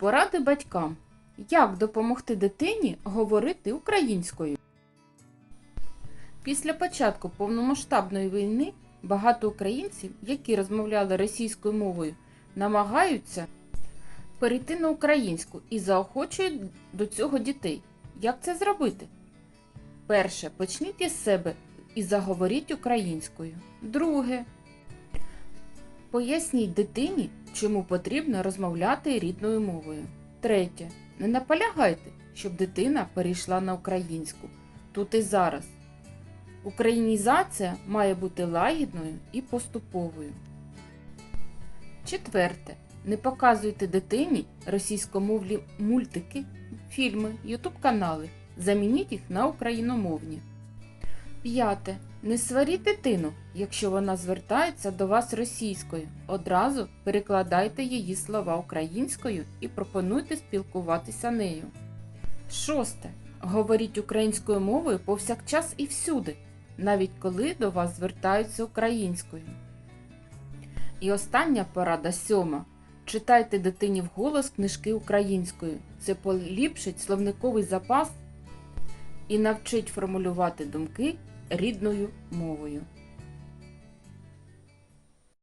Поради батькам. Як допомогти дитині говорити українською? Після початку повномасштабної війни багато українців, які розмовляли російською мовою, намагаються перейти на українську і заохочують до цього дітей. Як це зробити? Перше, почніть із себе і заговоріть українською. Друге, поясніть дитині, чому потрібно розмовляти рідною мовою. Третє, не наполягайте, щоб дитина перейшла на українську тут і зараз. Українізація має бути лагідною і поступовою. Четверте. Не показуйте дитині російськомовні мультики, фільми, ютуб канали. Замініть їх на україномовні. П'яте. Не сваріть дитину, якщо вона звертається до вас російською. Одразу перекладайте її слова українською і пропонуйте спілкуватися нею. Шосте. Говоріть українською мовою повсякчас і всюди, навіть коли до вас звертаються українською. І остання порада сьома. Читайте дитині вголос книжки українською. Це поліпшить словниковий запас і навчить формулювати думки рідною мовою.